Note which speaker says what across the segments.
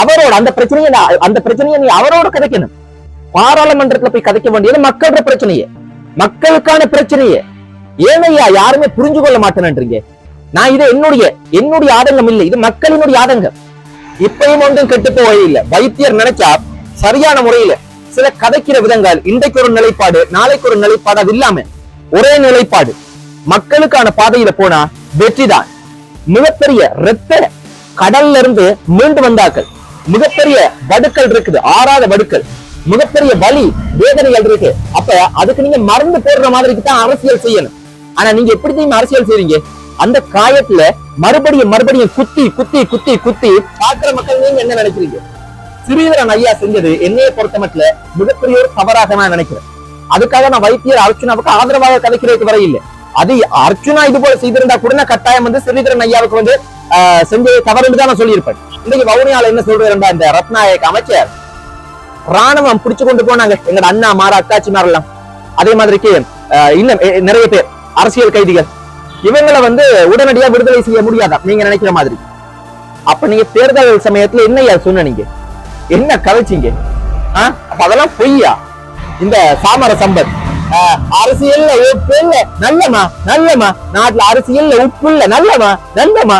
Speaker 1: அவரோட அந்த பிரச்சனையை அந்த பிரச்சனையை நீ அவரோட கதைக்கணும். பாராளுமன்றத்துல போய் கதைக்க வேண்டியது மக்களோட பிரச்சனையே. மக்களுக்கான பிரச்சனையே. ஏனையா யாருமே புரிஞ்சு கொள்ள மாட்டேன்றீங்க நான் இது என்னுடைய என்னுடைய ஆதங்கம் இல்லை. இது மக்களினுடைய ஆதங்கம். இப்பயும் ஒன்றும் கெட்டு போவே இல்லை. வைத்தியர் நினைச்சா சரியான முறையில சில கதைக்கிற விதங்கள் இன்றைக்கு ஒரு நிலைப்பாடு நாளைக்கு ஒரு நிலைப்பாடு அது இல்லாம ஒரே நிலைப்பாடு. மக்களுக்கான பாதையில போனா வெற்றிதான். மிகப்பெரிய இரத்த கடல்ல இருந்து மீண்டு வந்தாக்கள் மிகப்பெரிய வடுக்கள் இருக்குது ஆறாத வடுக்கள். மிகப்பெரிய வலி வேதனைகள் இருக்கு. அப்ப அதுக்கு நீங்க மருந்து போடுற மாதிரிக்கு தான் அரசியல் செய்யணும். ஆனா நீங்க எப்படி தெரியும் அரசியல் செய்றீங்க? அந்த காயத்துல மறுபடியும் மறுபடியும் குத்தி குத்தி குத்தி குத்தி பாக்குற மக்கள் நீங்க என்ன நினைக்கிறீங்க? ஸ்ரீதரன் ஐயா செஞ்சது என்னைய பொறுத்த மட்டும் மிகப்பெரிய ஒரு தவறாக நான் நினைக்கிறேன். அதுக்காக நான் வைத்தியர் அர்ச்சுனாவுக்கு ஆதரவாக கதைக்கிறதுக்கு வர இல்லை. அது அர்ச்சுனா இது போல செய்திருந்தா கூட கட்டாயம் வந்து சிறீதரன் ஐயாவுக்கு வந்து ஆஹ், தவறுன்னு தான் நான் சொல்லியிருப்பேன். இன்னைக்கு வவுனியால என்ன சொல்றாருடா இந்த ரத்நாயக் அமைச்சர்? ராணுவம் பிடிச்சு கொண்டு போனாங்க. எங்க அண்ணா மாரா அக்காச்சி எல்லாம் அதே மாதிரிக்கு இன்னும் நிறைய பேர் அரசியல் கைதிகள். இவங்களை வந்து உடனடியா விடுதலை செய்ய முடியாதா? நீங்க நினைக்கிற மாதிரி. அப்ப நீங்க தேர்தல் சமயத்துல என்ன சொன்ன நீங்க என்ன கதைச்சிங்க? அதெல்லாம் பொய்யா? இந்த சாமர சம்பத் அரசியல்ல உப்பு இல்ல நல்லமா நல்லமா நாட்டுல அரசியல்ல உப்பு இல்ல நல்லமா நல்லமா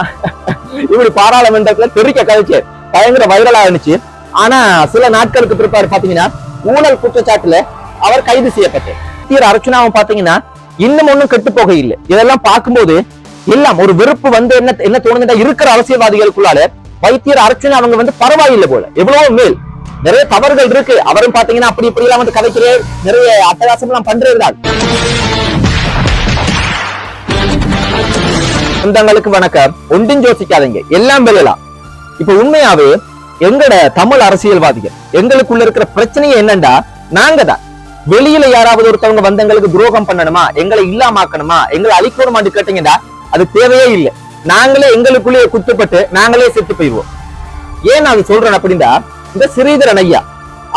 Speaker 1: இப்படி பாராளுமன்றத்துல தெரிக்க கழிச்சு பயங்கர வைரலா இருந்துச்சு ஆனா சில நாட்களுக்கு பிற்பாடு பாத்தீங்கன்னா ஊழல் குற்றச்சாட்டுல அவர் கைது செய்யப்பட்டார் தீர அர்ச்சனாவும் பாத்தீங்கன்னா இன்னும் ஒண்ணும் கெட்டு போக இல்லை இதெல்லாம் பார்க்கும்போது எல்லாம் ஒரு வெறுப்பு வந்து என்ன என்ன தோணுதுன்னா இருக்கிற அரசியல்வாதிகளுக்குள்ளால வைத்தியர் அர்ச்சனை அவங்க வந்து பரவாயில்லை போல. எவ்வளவோ மேல். நிறைய தவறுகள் இருக்கு. அவரும் பாத்தீங்கன்னா அப்படி இப்படி எல்லாம் வந்து கதைக்கிறேன் நிறைய அட்டகாசம் எல்லாம் பண்றதுதான் சொந்தங்களுக்கு வணக்கம். ஒன்றும் யோசிக்காதீங்க. எல்லாம் வெளியலாம் இப்ப உண்மையாவே எங்கட தமிழ் அரசியல்வாதிகள் எங்களுக்குள்ள இருக்கிற பிரச்சனையே என்னண்டா? நாங்க தான் வெளியில யாராவது ஒருத்தவங்க வந்தவங்களுக்கு துரோகம் பண்ணணுமா? எங்களை இல்லாமாக்கணுமா? எங்களை அழிக்கணுமான்னு கேட்டீங்கன்னா அது தேவையே இல்லை. நாங்களே எங்களுக்குள்ளேயே குத்துப்பட்டு நாங்களே செத்து போயிடுவோம். ஏன் நான் அது சொல்றேன் அப்படின்னா இந்த ஸ்ரீதரன் ஐயா.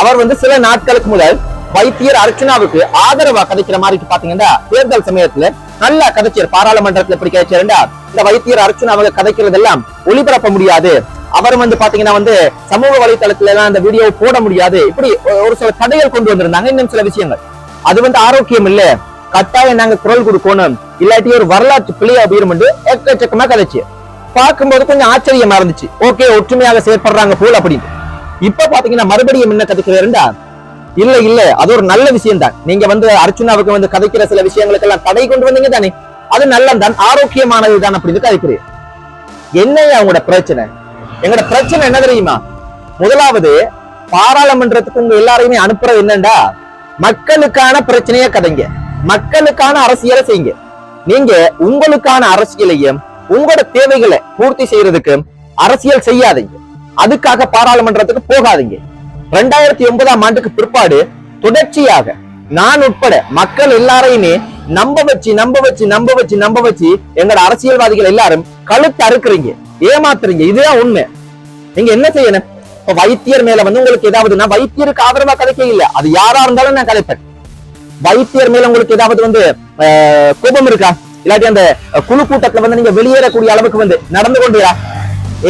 Speaker 1: அவர் வந்து சில நாட்களுக்கு முதல் வைத்தியர் அர்ச்சனாவுக்கு ஆதரவா கதைக்கிற மாதிரி பாத்தீங்கன்னா தேர்தல் சமயத்துல நல்லா கதைச்சியர் பாராளுமன்றத்துல இப்படி கதைச்சாருண்டா இந்த வைத்தியர் அர்ச்சனா அவங்க கதைக்கிறதெல்லாம் ஒளிபரப்ப முடியாது. அவர் வந்து பாத்தீங்கன்னா வந்து சமூக வலைத்தளத்துல எல்லாம் அந்த வீடியோ போட முடியாது. இப்படி ஒரு சில தடைகள் கொண்டு வந்திருந்தாங்க இன்னும் சில விஷயங்கள். அது வந்து ஆரோக்கியம் இல்ல. கட்டாயம் நாங்க குரல் கொடுக்கணும். இல்லாட்டி ஒரு வரலாற்று பிள்ளையா போயிரும் எக்கச்சக்கமா கதைச்சு. பார்க்கும்போது கொஞ்சம் ஆச்சரியமா இருந்துச்சு. ஓகே ஒற்றுமையாக செயற்படுறாங்க போல் அப்படின்னு இப்ப பாத்தீங்கன்னா மறுபடியும் என்ன கதைக்கிறாருண்டா இல்ல இல்ல அது ஒரு நல்ல விஷயம் தான் நீங்க வந்து அர்ச்சுனாவுக்கு வந்து கதைக்கிற சில விஷயங்களுக்கெல்லாம் தடை கொண்டு வந்தீங்க தானே? அது நல்லதான் ஆரோக்கியமானது தான் அப்படின்னு கதைக்கிறேன் என்ன அவங்களோட பிரச்சனை? எங்களோட பிரச்சனை என்ன தெரியுமா? முதலாவது பாராளுமன்றத்துக்கு உங்க எல்லாரையுமே அனுப்புறது என்னண்டா மக்களுக்கான பிரச்சனைய கதைங்க. மக்களுக்கான அரசியலை செய்யுங்க. நீங்க உங்களுக்கான அரசியலையும் உங்களோட தேவைகளை பூர்த்தி செய்யறதுக்கு அரசியல் செய்யாதீங்க. அதுக்காக பாராளுமன்றத்துக்கு போகாதீங்க. ரெண்டாயிரத்தி ஒன்பதாம் ஆண்டுக்கு பிற்பாடு தொடர்ச்சியாக நான் உட்பட மக்கள் எல்லாரையுமே நம்ப வச்சு நம்ப வச்சு நம்ப வச்சு நம்ப வச்சு எங்களோட அரசியல்வாதிகள் எல்லாரும் கழுத்து அறுக்குறீங்க. ஏமாத்துறீங்க. இதுதான் உண்மை. நீங்க என்ன செய்யணும்? இப்ப வைத்தியர் மேல வந்து உங்களுக்கு ஏதாவது நான் வைத்தியருக்கு ஆதரவா கதைக்க இல்ல அது யாரா இருந்தாலும் நான் கதைப்பேன். வைத்தியர் மேல உங்களுக்கு ஏதாவது வந்து கோபம் இருக்கா? இல்லாட்டி அந்த குழு கூட்டத்துல வந்து நீங்க வெளியேறக்கூடிய அளவுக்கு வந்து நடந்து கொண்டீரா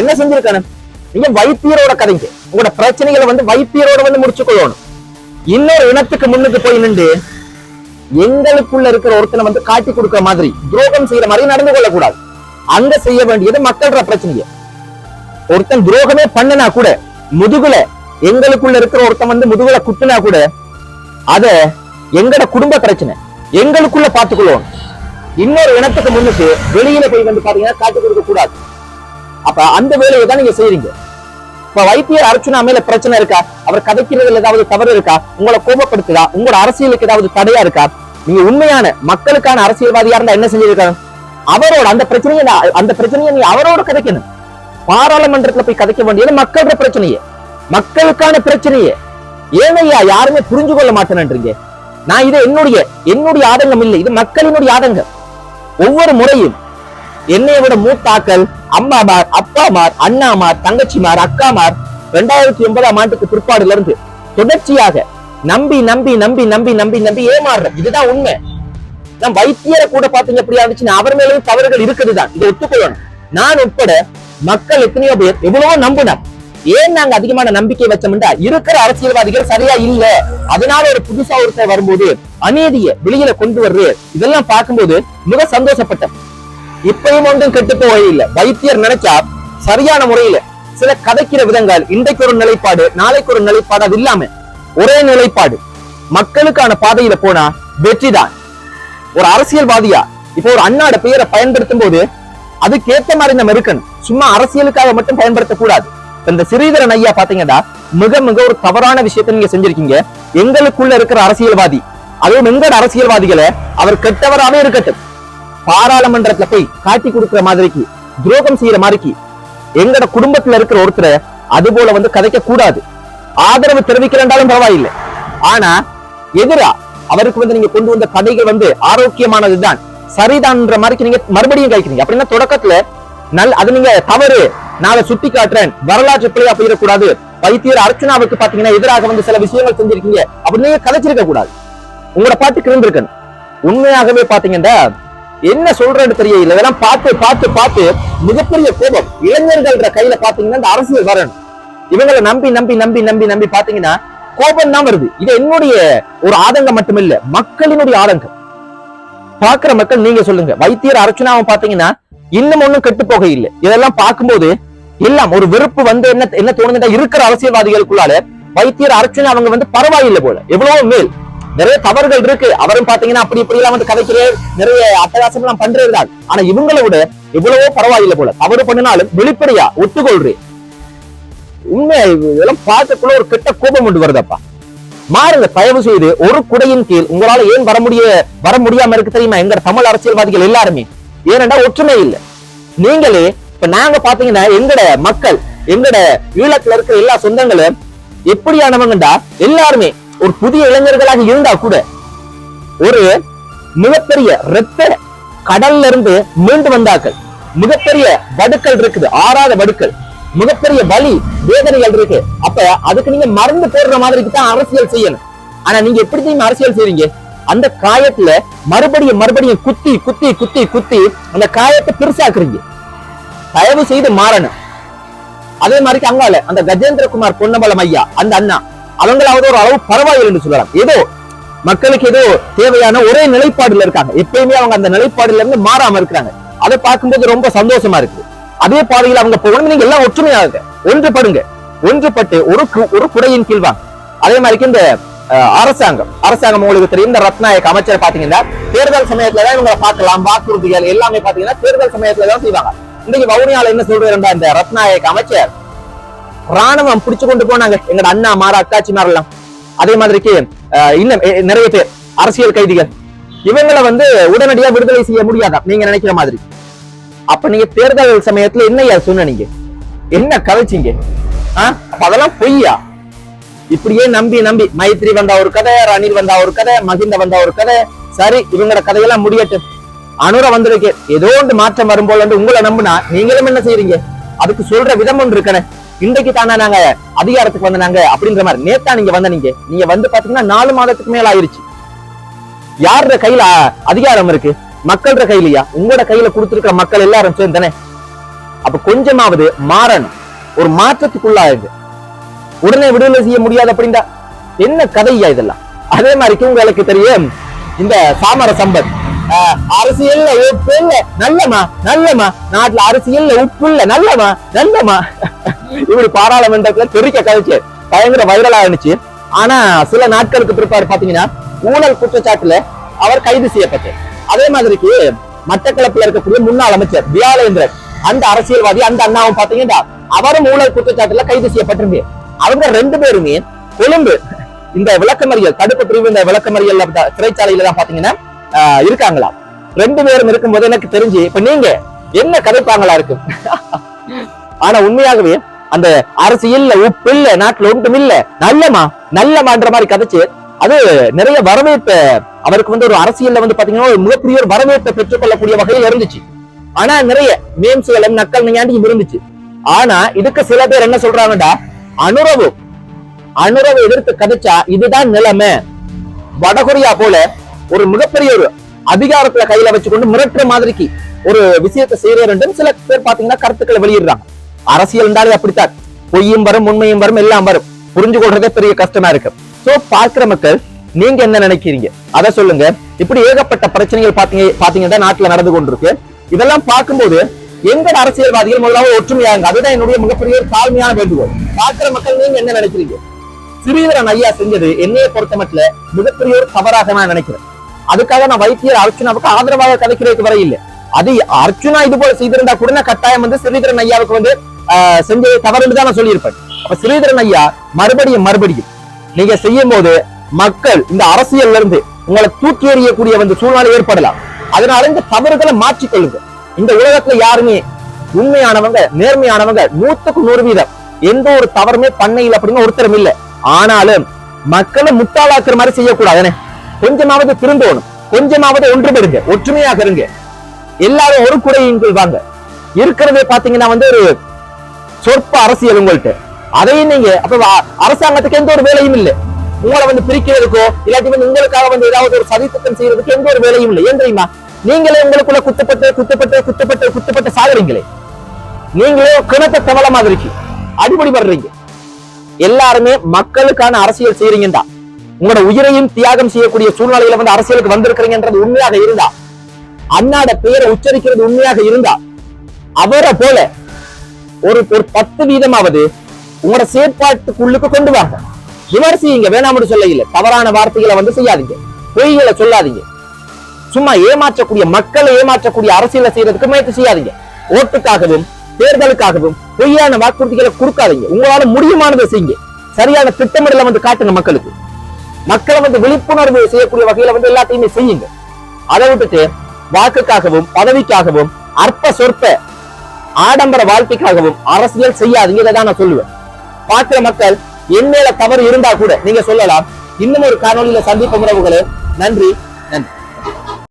Speaker 1: என்ன செஞ்சிருக்கணும்? நீங்க வைத்தியரோட கதைங்க. உங்களோட பிரச்சனைகளை வந்து வைத்தியரோட வந்து முடிச்சு கொள்ளணும் இன்னொரு இனத்துக்கு முன்னுக்கு போய் நின்று எங்களுக்குள்ள இருக்கிற ஒருத்தனை வந்து காட்டி கொடுக்கிற மாதிரி துரோகம் செய்யற மாதிரி நடந்து கொள்ளக்கூடாது. அங்க செய்ய வேண்டியது மக்களோட பிரச்சனைய ஒருத்தன் துரோகமே பண்ணனா கூட முதுகுல எங்களுக்குள்ள இருக்கிற ஒருத்தன் வந்து முதுகுல குட்டினா கூட அத எங்கட குடும்ப பிரச்சனை எங்களுக்குள்ள பாத்துக்கொள்வோம் இன்னொரு இனத்துக்கு முன்னுக்கு வெளியில போய் வந்து பாத்தீங்கன்னா காட்டி கொடுக்க கூடாது அப்ப அந்த வேலையை தான் நீங்க செய்றீங்க. இப்ப வைத்தியர் அர்ச்சுனா மேல பிரச்சனை இருக்கா? அவர் கதைக்கிறதுல ஏதாவது தவறு இருக்கா? உங்களை கோபப்படுத்துதா? உங்களோட அரசியலுக்கு ஏதாவது தடையா இருக்கா? நீங்க உண்மையான மக்களுக்கான அரசியல்வாதியா இருந்தா என்ன செஞ்சிருக்காங்க அவரோட அந்த பிரச்சனையை அந்த பிரச்சனையை நீ அவரோட கதைக்கணும். பாராளுமன்றத்துல போய் கதைக்க வேண்டியது மக்களோட பிரச்சனையே. மக்களுக்கான பிரச்சனையே. ஏனையா யாருமே புரிஞ்சு கொள்ள மாட்டேன்றீங்க நான் இது என்னுடைய என்னுடைய ஆதங்கம் இல்லை. இது மக்களினுடைய ஆதங்கம். ஒவ்வொரு முறையும் என்னைய விட மூத்தாக்கள் அம்மாமார் அப்பாமார் அண்ணாமார் தங்கச்சிமார் அக்காமார் ரெண்டாயிரத்தி ஒன்பதாம் ஆண்டுக்கு பிற்பாடுல இருந்து தொடர்ச்சியாக நம்பி நம்பி நம்பி நம்பி நம்பி நம்பி ஏமாறுற இதுதான் உண்மை. நம் வைத்தியரை கூட பாத்தீங்க அப்படியா இருந்துச்சுன்னா அவர் மேலேயும் தவறுகள் இருக்குதுதான். இதை ஒத்துக்கொள்ளணும். நான் உட்பட மக்கள் எத்தனையோ பேர் எவ்வளவோ நம்பினார் ஏன் நாங்க அதிகமான நம்பிக்கை வச்சோம்டா இருக்கிற அரசியல்வாதிகள் சரியா இல்ல. அதனால ஒரு புதுசா ஒருத்தர் வரும்போது அநீதியை வெளியில கொண்டு வர்றது இதெல்லாம் பார்க்கும்போது மிக சந்தோஷப்பட்டேன் இப்பயும் ஒன்றும் கெட்டு போகவே இல்லை. வைத்தியர் நினைச்சா சரியான முறையில சில கதைக்கிற விதங்கள் இன்றைக்கு ஒரு நிலைப்பாடு நாளைக்கு ஒரு நிலைப்பாடு அது இல்லாம ஒரே நிலைப்பாடு. மக்களுக்கான பாதையில போனா வெற்றிதான். ஒரு அரசியல்வாதியா இப்போ ஒரு அண்ணாட பெயரை பயன்படுத்தும் போது அதுக்கேத்த மாதிரி நம்ம இருக்கணும். சும்மா அரசியலுக்காக மட்டும் பயன்படுத்தக்கூடாது. கூடாது இந்த சிறீதரன் ஐயா பாத்தீங்கன்னா மிக மிக ஒரு தவறான விஷயத்தை நீங்க செஞ்சிருக்கீங்க. எங்களுக்குள்ள இருக்கிற அரசியல்வாதி அதுவும் எங்கட அரசியல்வாதிகளை அவர் கெட்டவராவே இருக்கட்டும். பாராளுமன்றத்துல போய் காட்டி கொடுக்கிற மாதிரிக்கு துரோகம் செய்யற மாதிரிக்கு எங்கட குடும்பத்துல இருக்கிற ஒருத்தரை அது போல வந்து கதைக்க கூடாது. ஆதரவு தெரிவிக்கிறேன்டாலும் பரவாயில்லை. ஆனா எதிரா அவருக்கு வந்து நீங்க கொண்டு வந்த கதைகள் வந்து ஆரோக்கியமானதுதான். சரிதான்ற மாதிரி நீங்க மறுபடியும் கழிக்கிறீங்க. அப்படின்னா தொடக்கத்துல நல் அது நீங்க தவறு. நான் சுட்டி காட்டுறேன். வரலாற்று பிள்ளையா போயிடக்கூடாது. வைத்தியர் அர்ச்சனாவுக்கு பாத்தீங்கன்னா எதிராக வந்து சில விஷயங்கள் செஞ்சிருக்கீங்க. அப்படி நீங்க கதைச்சிருக்க கூடாது. உங்களோட பாட்டுக்கு இருந்திருக்கணும். உண்மையாகவே பாத்தீங்கன்னா என்ன சொல்றேன்னு தெரியல. இதெல்லாம் பார்த்து பார்த்து பார்த்து மிகப்பெரிய கோபம். இளைஞர்கள்ன்ற கையில பாத்தீங்கன்னா இந்த அரசியல் வரணும். இவங்களை நம்பி நம்பி நம்பி நம்பி நம்பி பாத்தீங்கன்னா கோபம் தான் வருது. இது என்னுடைய ஒரு ஆதங்கம் மட்டுமில்ல மக்களினுடைய ஆதங்கம். பாக்குற மக்கள் நீங்க சொல்லுங்க. வைத்தியர் அர்ச்சனாவும் பாத்தீங்கன்னா இன்னும் ஒண்ணும் கெட்டு போக இல்லை இதெல்லாம் பார்க்கும்போது எல்லாம் ஒரு வெறுப்பு வந்து என்ன என்ன தோணுதுன்னா இருக்கிற அரசியல்வாதிகளுக்குள்ளால வைத்தியர் அர்ச்சனா அவங்க வந்து பரவாயில்லை போல. எவ்வளவோ மேல். நிறைய தவறுகள் இருக்கு. அவரும் பாத்தீங்கன்னா அப்படி இப்படி எல்லாம் வந்து கதைக்கிற நிறைய அட்டகாசம் எல்லாம் பண்றதுதான் ஆனா இவங்களை விட எவ்வளவோ பரவாயில்லை போல. தவறு பண்ணினாலும் வெளிப்படையா ஒத்துக்கொள்றேன் உண்மை இதெல்லாம் பார்க்கக்குள்ள ஒரு கெட்ட கோபம் கொண்டு வருதப்பா. மாறுங்க தயவு செய்து ஒரு குடையின் கீழ் உங்களால ஏன் வர முடிய வர முடியாம இருக்கு தெரியுமா? எங்க தமிழ் அரசியல்வாதிகள் எல்லாருமே. ஏனென்றா ஒற்றுமை இல்லை. நீங்களே இப்ப நாங்க பாத்தீங்கன்னா எங்கட மக்கள் எங்கட ஈழத்துல இருக்கிற எல்லா சொந்தங்களும் எப்படியானவங்கடா எல்லாருமே ஒரு புதிய இளைஞர்களாக இருந்தா கூட ஒரு மிகப்பெரிய ரத்த கடல்ல இருந்து மீண்டு வந்தாக்கள் மிகப்பெரிய வடுக்கள் இருக்குது ஆறாத வடுக்கள். மிகப்பெரிய வலி வேதனைகள் இருக்கு. அப்ப அதுக்கு நீங்க மறந்து போடுற மாதிரிக்கு தான் அரசியல் செய்யணும். ஆனா நீங்க எப்படி தெரியுமா அரசியல் செய்றீங்க அந்த காயத்துல மறுபடியும் மறுபடியும் குத்தி குத்தி குத்தி குத்தி அந்த காயத்தை பெருசாக்குறீங்க. தயவு செய்து மாறணும். அதே மாதிரி அங்கால அந்த கஜேந்திரகுமார் பொன்னம்பலம் ஐயா அந்த அண்ணா அவங்களாவது ஒரு அளவு பரவாயில்லை என்று சொல்லலாம். ஏதோ மக்களுக்கு ஏதோ தேவையான ஒரே நிலைப்பாடுல இருக்காங்க. எப்பயுமே அவங்க அந்த நிலைப்பாடுல இருந்து மாறாம இருக்கிறாங்க. அதை பார்க்கும்போது ரொம்ப சந்தோஷமா இருக்கு. அதே பாதையில் அவங்க போகணும். நீங்க எல்லாம் ஒற்றுமையாக ஒன்றுபடுங்க. ஒன்றுபட்டு ஒரு கு- ஒரு குடையின் கீழ் வாங்க. அதே மாதிரி இந்த அரசாங்கம். அரசாங்கம் உங்களுக்கு தெரியும். இந்த ரத்நாயக் அமைச்சர் பாத்தீங்கன்னா தேர்தல் சமயத்துல தான் இவங்களை பார்க்கலாம். வாக்குறுதிகள் எல்லாமே பாத்தீங்கன்னா தேர்தல் சமயத்துல தான் செய்வாங்க. இன்னைக்கு வவுனியால என்ன சொல்றாருன்னா இந்த ரத்நாயக் அமைச்சர் ராணுவம் பிடிச்சு கொண்டு போனாங்க. எங்கட அண்ணா மாற அக்காச்சி மாறலாம் அதே மாதிரிக்கு இன்னும் நிறைய பேர் அரசியல் கைதிகள். இவங்களை வந்து உடனடியா விடுதலை செய்ய முடியாதா? நீங்க நினைக்கிற மாதிரி. அப்ப நீங்க தேர்தல் சமயத்துல என்ன சொன்ன நீங்க என்ன கதைச்சிங்க? அதெல்லாம் பொய்யா? இப்படியே நம்பி நம்பி மைத்ரி வந்தா ஒரு கதை ரணில் வந்தா ஒரு கதை மகிந்த வந்தா ஒரு கதை. சரி இவங்களோட கதையெல்லாம் முடியட்டும். அனுர வந்திருக்கு. ஏதோ ஒன்று மாற்றம் வரும் வந்து உங்களை நம்புனா நீங்களும் என்ன செய்யறீங்க அதுக்கு சொல்ற விதம் ஒன்று இருக்கனே இன்றைக்கு தானே நாங்க அதிகாரத்துக்கு வந்த நாங்க அப்படின்ற மாதிரி. நேத்தா நீங்க வந்த நீங்க. நீங்க வந்து பாத்தீங்கன்னா நாலு மாதத்துக்கு மேல ஆயிருச்சு. யாருட கையில அதிகாரம் இருக்கு? மக்கள்ற கையிலயா? உங்களோட கையில கொடுத்திருக்கிற மக்கள் எல்லாரும் சேர்ந்தானே. அப்ப கொஞ்சமாவது மாறணும். ஒரு மாற்றத்துக்குள்ளாயிருங்க உடனே விடுதலை செய்ய முடியாது அப்படின்னா என்ன கதையா இதெல்லாம்? அதே மாதிரி உங்களுக்கு தெரியும். இந்த சாமர சம்பத். ஆஹ், அரசியல்ல உப்பு இல்ல நல்லமா நல்லமா நாட்டுல அரசியல்ல உப்பு இல்ல நல்லமா நல்லமா இப்படி பாராளுமன்றத்துல தெரிக்க கழிச்சு பயங்கர வைரலா இருந்துச்சு ஆனா சில நாட்களுக்கு பிற்பாடு பாத்தீங்கன்னா ஊழல் குற்றச்சாட்டுல அவர் கைது செய்யப்பட்டார். அதே மாதிரிக்கு மட்டக்களப்பில் இருக்கக்கூடிய முன்னாள் அமைச்சர் வியாலேந்திரன் அந்த அரசியல்வாதி அந்த அண்ணாவும் பாத்தீங்கன்னா அவரும் ஊழல் குற்றச்சாட்டுல கைது செய்யப்பட்டிருந்தேன் அவங்க ரெண்டு பேருமே கொழும்பு இந்த விளக்கமறியல் தடுப்பு பிரிவு இந்த விளக்கமறியல் சிறைச்சாலையில தான் பாத்தீங்கன்னா இருக்காங்களா ரெண்டு பேரும் இருக்கும்போது எனக்கு தெரிஞ்சு இப்ப நீங்க என்ன கதைப்பாங்களா இருக்கு? ஆனா உண்மையாகவே அந்த அரசியல் உப்பு இல்ல நாட்டுல ஒன்றும் இல்ல. நல்லமா நல்லமான்ற மாதிரி கதைச்சு அது நிறைய வரவேற்ப அவருக்கு வந்து ஒரு அரசியல்ல வந்து பாத்தீங்கன்னா ஒரு மிகப்பெரிய ஒரு வரவேற்பை பெற்றுக்கொள்ளக்கூடிய வகையில் இருந்துச்சு. ஆனா நிறைய மேம்ஸ்களும் நக்கல் நீங்காண்டியும் இருந்துச்சு. ஆனா இதுக்கு சில பேர் என்ன சொல்றாங்கடா அனுரவு அனுரவை எதிர்த்து கதைச்சா இதுதான் நிலைமை. வடகொரியா போல ஒரு மிகப்பெரிய ஒரு அதிகாரத்துல கையில வச்சுக்கொண்டு மிரட்டுற மாதிரிக்கு ஒரு விஷயத்தை செய்யற சில பேர் பாத்தீங்கன்னா கருத்துக்களை வெளியிடுறாங்க. அரசியல் என்றாலே அப்படித்தான். பொய்யும் வரும் உண்மையும் வரும் எல்லாம் வரும். புரிஞ்சு கொள்றதே பெரிய கஷ்டமா இருக்கு. சோ பார்க்கிற மக்கள் நீங்க என்ன நினைக்கிறீங்க? அத சொல்லுங்க. இப்படி ஏகப்பட்ட பிரச்சனைகள் பாத்தீங்க பாத்தீங்கன்னா நாட்டுல நடந்து கொண்டிருக்கு. இதெல்லாம் பார்க்கும்போது எங்கட அரசியல்வாதிகள் முதலாவது ஒற்றுமையாங்க அதுதான் என்னுடைய மிகப்பெரிய ஒரு தாழ்மையான வேண்டுகோள். பார்க்கிற மக்கள் நீங்க என்ன நினைக்கிறீங்க? சிறீதரன் ஐயா செஞ்சது என்னைய பொறுத்த மட்டும் மிகப்பெரிய ஒரு தவறாக நான் நினைக்கிறேன். அதுக்காக நான் வைத்தியர் அர்ச்சுனாவுக்கு ஆதரவாக கதைக்கிறதுக்கு வரையில்லை. அது அர்ச்சுனா இது போல செய்திருந்தா கூட கட்டாயம் வந்து ஸ்ரீதரன் ஐயாவுக்கு வந்து ஆஹ், செஞ்சது தவறுன்னு தான் நான் சொல்லியிருப்பேன். அப்ப ஸ்ரீதரன் ஐயா மறுபடியும் மறுபடியும் நீங்க செய்யும் போது மக்கள் இந்த அரசியல்ல இருந்து உங்களை தூக்கி எறியக்கூடிய வந்து சூழ்நிலை ஏற்படலாம். அதனால இந்த தவறுகளை மாற்றிக்கொள்ளுங்க இந்த உலகத்துல யாருமே உண்மையானவங்க நேர்மையானவங்க நூத்துக்கு நூறு வீதம். எந்த ஒரு தவறுமே பண்ணையில் அப்படின்னு ஒருத்தரும் இல்ல. ஆனாலும் மக்களை முட்டாளாக்குற மாதிரி செய்யக்கூடாதுன்னு கொஞ்சமாவது திருந்தோணும். கொஞ்சமாவது ஒன்றுபடுங்க. ஒற்றுமையாக இருங்க. எல்லாரும் ஒரு குறையின் கீழ் வாங்க. இருக்கிறதே பாத்தீங்கன்னா வந்து ஒரு சொற்ப அரசியல் உங்கள்கிட்ட அதையும் நீங்க அப்ப அரசாங்கத்துக்கு எந்த ஒரு வேலையும் இல்லை. உங்களை வந்து பிரிக்கிறதுக்கோ இல்லாட்டி வந்து உங்களுக்காக வந்து ஏதாவது ஒரு சதித்திட்டம் செய்யறதுக்கு எந்த ஒரு வேலையும் இல்லை. ஏன் தெரியுமா? நீங்களே உங்களுக்குள்ள குத்தப்பட்டு குத்தப்பட்டு குத்தப்பட்டு குத்தப்பட்டு சாகுறீங்களே. நீங்களே கிணத்த தவள மாதிரிக்கு அடிபடி படுறீங்க எல்லாருமே மக்களுக்கான அரசியல் செய்யறீங்கடா உங்களோட உயிரையும் தியாகம் செய்யக்கூடிய சூழ்நிலையில வந்து அரசியலுக்கு வந்திருக்கிறீங்கன்றது உண்மையாக இருந்தா அண்ணாட பெயரை உச்சரிக்கிறது உண்மையாக இருந்தா அவரை போல ஒரு ஒரு பத்து வீதமாவது உங்களோட செயற்பாட்டுக்குள்ளுக்கு கொண்டு வாங்க. விமர்சிங்க வேணாம்னு சொல்ல இல்ல தவறான வார்த்தைகளை வந்து செய்யாதீங்க. பொய்களை சொல்லாதீங்க. சும்மா ஏமாற்றக்கூடிய மக்களை ஏமாற்றக்கூடிய அரசியலை செய்யறதுக்கு முயற்சி செய்யாதீங்க. ஓட்டுக்காகவும் தேர்தலுக்காகவும் பொய்யான வாக்குறுதிகளை கொடுக்காதீங்க. உங்களால முடியுமானதை செய்யுங்க. சரியான திட்டமிடலை வந்து காட்டுங்க மக்களுக்கு. மக்களை வந்து விழிப்புணர்வு செய்யக்கூடிய வகையில வந்து எல்லாத்தையுமே செய்யுங்க. அதை விட்டுட்டு வாக்குக்காகவும் பதவிக்காகவும் அற்ப சொற்ப ஆடம்பர வாழ்க்கைக்காகவும் அரசியல் செய்யாதீங்க இதை தான் நான் சொல்லுவேன். பார்க்கிற மக்கள் என் மேல தவறு இருந்தா கூட நீங்க சொல்லலாம். இன்னும் ஒரு காணொலியில சந்திப்பு உறவுகளே. நன்றி.